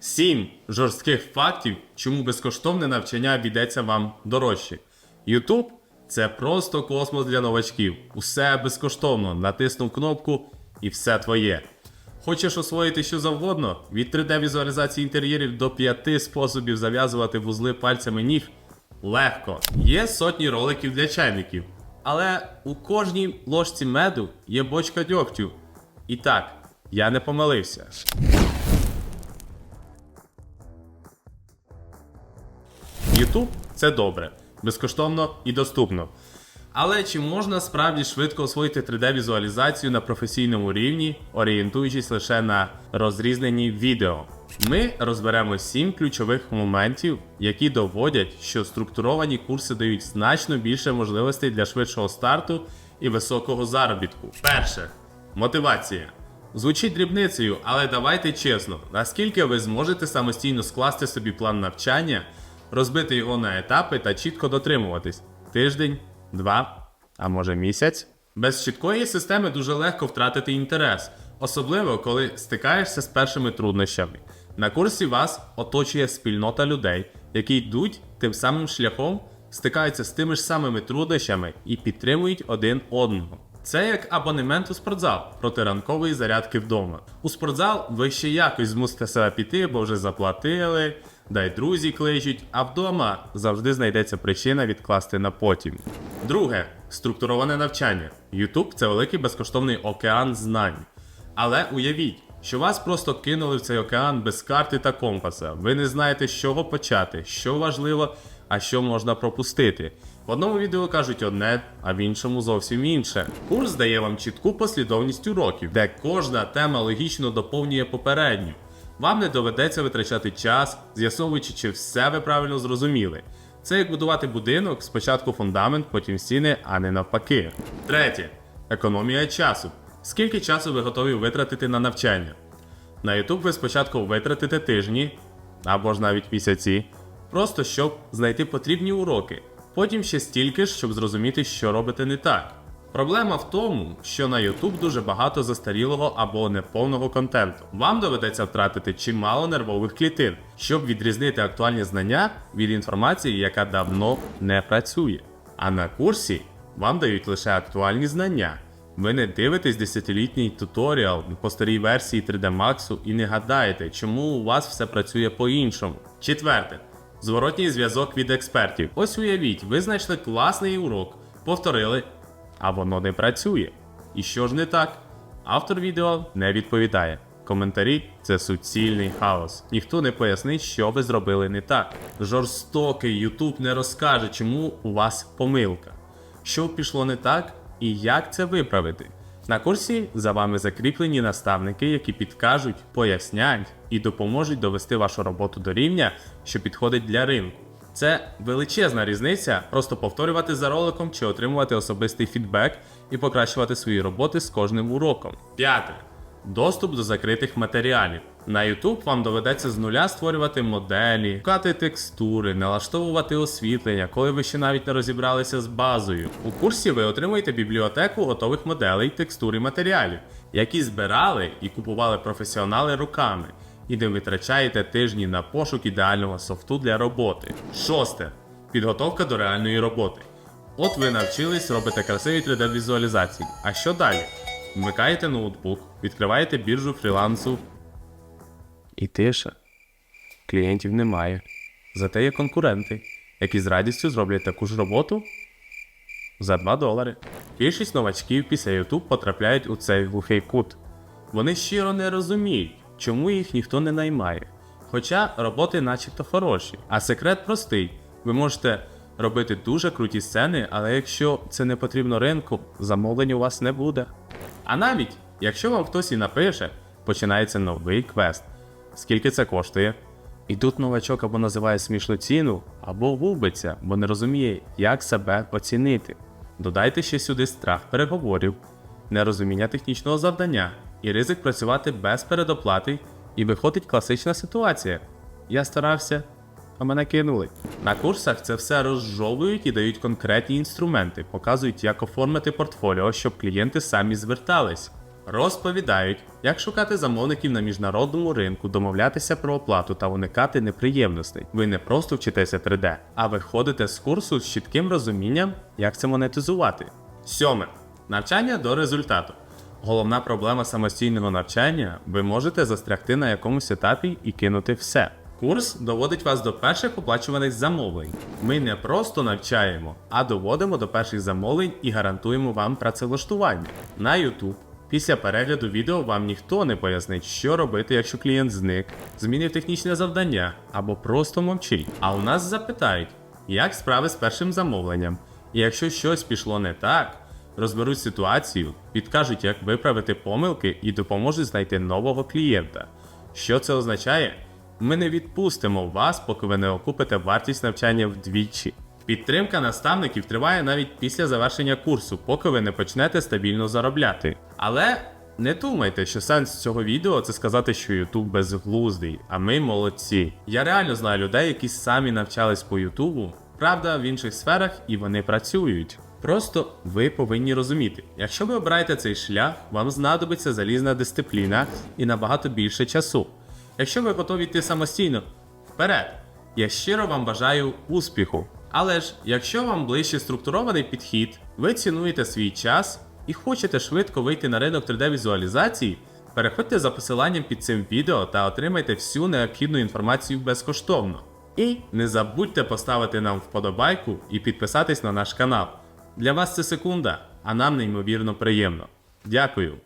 7 жорстких фактів, чому безкоштовне навчання обійдеться вам дорожче. YouTube – це просто космос для новачків. Усе безкоштовно. Натиснув кнопку і все твоє. Хочеш освоїти що завгодно? Від 3D-візуалізації інтер'єрів до 5 способів зав'язувати вузли пальцями ніг легко. Є сотні роликів для чайників. Але у кожній ложці меду є бочка дьогтю. І так, я не помилився. YouTube це добре, безкоштовно і доступно. Але чи можна справді швидко освоїти 3D-візуалізацію на професійному рівні, орієнтуючись лише на розрізнені відео? Ми розберемо 7 ключових моментів, які доводять, що структуровані курси дають значно більше можливостей для швидшого старту і високого заробітку. Перше мотивація. Звучить дрібницею, але давайте чесно, наскільки ви зможете самостійно скласти собі план навчання, розбити його на етапи та чітко дотримуватись тиждень, два, а може місяць. Без чіткої системи дуже легко втратити інтерес, особливо коли стикаєшся з першими труднощами. На курсі вас оточує спільнота людей, які йдуть тим самим шляхом, стикаються з тими ж самими труднощами і підтримують один одного. Це як абонемент у спортзал проти ранкової зарядки вдома. У спортзал ви ще якось змусите себе піти, бо вже заплатили, дай друзі кличуть, а вдома завжди знайдеться причина відкласти на потім. Друге структуроване навчання. YouTube – це великий безкоштовний океан знань. Але уявіть, що вас просто кинули в цей океан без карти та компаса. Ви не знаєте, з чого почати, що важливо, а що можна пропустити. В одному відео кажуть одне, а в іншому зовсім інше. Курс дає вам чітку послідовність уроків, де кожна тема логічно доповнює попередню. Вам не доведеться витрачати час, з'ясовуючи, чи все ви правильно зрозуміли. Це як будувати будинок, спочатку фундамент, потім стіни, а не навпаки. Третє економія часу. Скільки часу ви готові витратити на навчання? На YouTube ви спочатку витратите тижні або ж навіть місяці, просто щоб знайти потрібні уроки. Потім ще стільки ж, щоб зрозуміти, що робите не так. Проблема в тому, що на YouTube дуже багато застарілого або неповного контенту. Вам доведеться втратити чимало нервових клітин, щоб відрізнити актуальні знання від інформації, яка давно не працює. А на курсі вам дають лише актуальні знання. Ви не дивитесь десятилітній туторіал по старій версії 3D Max і не гадаєте, чому у вас все працює по-іншому. Четверте. Зворотній зв'язок від експертів. Ось уявіть, ви знайшли класний урок, повторили, а воно не працює. І що ж не так? Автор відео не відповідає. Коментарі це суцільний хаос. Ніхто не пояснить, що ви зробили не так. Жорстокий YouTube не розкаже, чому у вас помилка, що пішло не так і як це виправити. На курсі за вами закріплені наставники, які підкажуть, пояснять і допоможуть довести вашу роботу до рівня, що підходить для ринку. Це величезна різниця просто повторювати за роликом чи отримувати особистий фідбек і покращувати свої роботи з кожним уроком. П'яте. Доступ до закритих матеріалів. На YouTube вам доведеться з нуля створювати моделі, шукати текстури, налаштовувати освітлення, коли ви ще навіть не розібралися з базою. У курсі ви отримуєте бібліотеку готових моделей, текстур і матеріалів, які збирали і купували професіонали руками, і не витрачаєте тижні на пошук ідеального софту для роботи. Шосте. Підготовка до реальної роботи. От ви навчились робити красиві 3D-візуалізації. А що далі? Вмикаєте ноутбук, відкриваєте біржу фрілансу. І тиша. Клієнтів немає. Зате є конкуренти, які з радістю зроблять таку ж роботу за 2 долари. Більшість новачків після YouTube потрапляють у цей глухий кут. Вони щиро не розуміють, чому їх ніхто не наймає. Хоча роботи начебто хороші. А секрет простий: ви можете робити дуже круті сцени, але якщо це не потрібно ринку, замовлень у вас не буде. А навіть якщо вам хтось і напише, починається новий квест. Скільки це коштує? І тут новачок або називає смішну ціну, або губиться, бо не розуміє, як себе оцінити. Додайте ще сюди страх переговорів, нерозуміння технічного завдання і ризик працювати без передоплати, і виходить класична ситуація. Я старався, а мене кинули. На курсах це все розжовують і дають конкретні інструменти, показують, як оформити портфоліо, щоб клієнти самі звертались. розповідають, як шукати замовників на міжнародному ринку, домовлятися про оплату та уникати неприємностей. Ви не просто вчитеся 3D, а виходите з курсу з чітким розумінням, як це монетизувати. Сьоме. Навчання до результату. Головна проблема самостійного навчання ви можете застрягти на якомусь етапі і кинути все. Курс доводить вас до перших оплачуваних замовлень. Ми не просто навчаємо, а доводимо до перших замовлень і гарантуємо вам працевлаштування. На YouTube після перегляду відео вам ніхто не пояснить, що робити, якщо клієнт зник, змінив технічне завдання або просто мовчить. А у нас запитають, як справи з першим замовленням. І якщо щось пішло не так, розберуть ситуацію, підкажуть, як виправити помилки і допоможуть знайти нового клієнта. Що це означає? Ми не відпустимо вас, поки ви не окупите вартість навчання вдвічі. Підтримка наставників триває навіть після завершення курсу, поки ви не почнете стабільно заробляти. Але не думайте, що сенс цього відео це сказати, що YouTube безглуздий, а ми молодці. Я реально знаю людей, які самі навчались по Ютубу, правда, в інших сферах і вони працюють. Просто ви повинні розуміти, якщо ви обираєте цей шлях, вам знадобиться залізна дисципліна і набагато більше часу. Якщо ви готові йти самостійно, вперед! Я щиро вам бажаю успіху. Але ж, якщо вам ближче структурований підхід, ви цінуєте свій час і хочете швидко вийти на ринок 3D-візуалізації, переходьте за посиланням під цим відео та отримайте всю необхідну інформацію безкоштовно. І не забудьте поставити нам вподобайку і підписатись на наш канал. Для вас це секунда, а нам неймовірно приємно. Дякую!